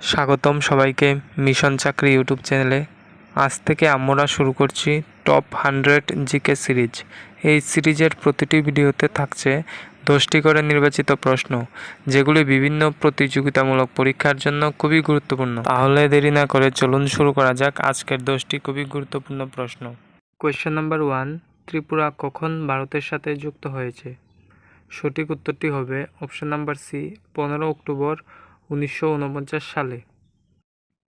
স্বাগতম সবাইকে মিশন চাকরি ইউটিউব চ্যানেলে। আজ থেকে আমরা শুরু করছি টপ হান্ড্রেড জিকে সিরিজ। এই সিরিজের প্রতিটি ভিডিওতে থাকছে দশটি করে নির্বাচিত প্রশ্ন, যেগুলি বিভিন্ন প্রতিযোগিতামূলক পরীক্ষার জন্য খুবই গুরুত্বপূর্ণ। তাহলে দেরি না করে চলুন শুরু করা যাক আজকের দশটি খুবই গুরুত্বপূর্ণ প্রশ্ন। কোয়েশ্চেন নাম্বার ওয়ান, ত্রিপুরা কখন ভারতের সাথে যুক্ত হয়েছে? সঠিক উত্তরটি হবে অপশন নাম্বার সি, পনেরো অক্টোবর উনিশশো উনপঞ্চাশ সালে।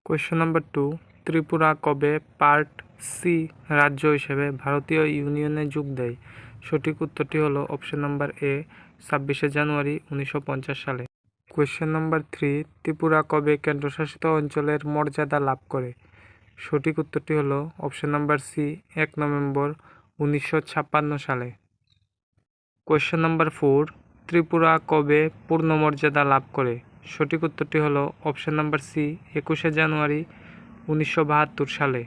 কোয়েশ্চেন নাম্বার টু ত্রিপুরা কবে পার্ট সি রাজ্য হিসেবে ভারতীয় ইউনিয়নে যোগ দেয়? সঠিক উত্তরটি হলো অপশন নাম্বার এ ছাব্বিশে জানুয়ারি উনিশশো পঞ্চাশ সালে। কোয়েশ্চেন নাম্বার থ্রি ত্রিপুরা কবে কেন্দ্রশাসিত অঞ্চলের মর্যাদা লাভ করে? সঠিক উত্তরটি হলো অপশন নাম্বার সি এক নভেম্বর উনিশশো ছাপ্পান্ন সালে। কোয়েশ্চেন নাম্বার ফোর ত্রিপুরা কবে পূর্ণ মর্যাদা লাভ করে? সঠিক উত্তরটি হলো অপশন নাম্বার সি একুশে জানুয়ারি উনিশশো বাহাত্তর সালে।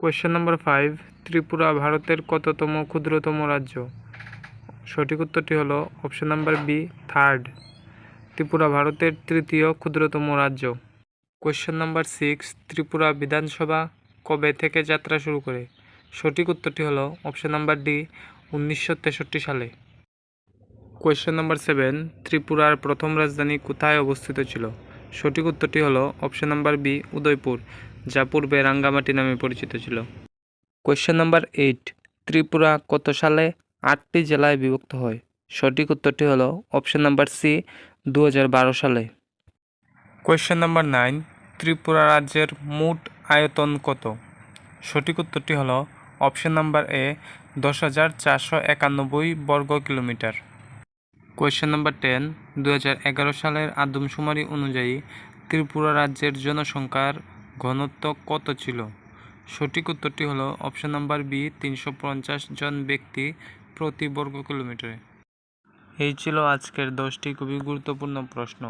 কোয়েশ্চেন নাম্বার ফাইভ ত্রিপুরা ভারতের কততম ক্ষুদ্রতম রাজ্য? সঠিক উত্তরটি হলো option number B third Tripura ভারতের তৃতীয় ক্ষুদ্রতম রাজ্য। কোয়েশ্চেন নাম্বার সিক্স ত্রিপুরা বিধানসভা কবে থেকে যাত্রা শুরু করে? সঠিক উত্তরটি হলো অপশন নাম্বার ডি উনিশশো তেষট্টি সালে। কোয়েশ্চেন নাম্বার সেভেন ত্রিপুরার প্রথম রাজধানী কোথায় অবস্থিত ছিল? সঠিক উত্তরটি হলো অপশন নাম্বার বি উদয়পুর, যা পূর্বে রাঙ্গামাটি নামে পরিচিত ছিল। কোয়েশ্চেন নাম্বার এইট ত্রিপুরা কত সালে আটটি জেলায় বিভক্ত হয়? সঠিক উত্তরটি হলো অপশন নাম্বার সি দু হাজার বারো সালে। কোয়েশ্চেন নাম্বার নাইন ত্রিপুরা রাজ্যের মোট আয়তন কত? সঠিক উত্তরটি হলো অপশন নাম্বার এ দশ হাজার চারশো একানব্বই বর্গ কিলোমিটার। কোয়েশ্চেন নাম্বার টেন দু হাজার এগারো সালের আদমশুমারি অনুযায়ী ত্রিপুরা রাজ্যের জনসংখ্যার ঘনত্ব কত ছিল? সঠিক উত্তরটি হলো অপশন নাম্বার বি, তিনশো পঞ্চাশ জন ব্যক্তি প্রতি বর্গ কিলোমিটারে। এই ছিল আজকের দশটি খুবই গুরুত্বপূর্ণ প্রশ্ন।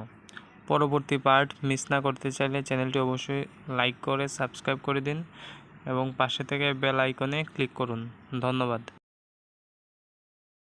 পরবর্তী পার্ট মিস না করতে চাইলে চ্যানেলটি অবশ্যই লাইক করে, সাবস্ক্রাইব করে দিন এবং পাশে থেকে বেল আইকনে ক্লিক করুন। ধন্যবাদ।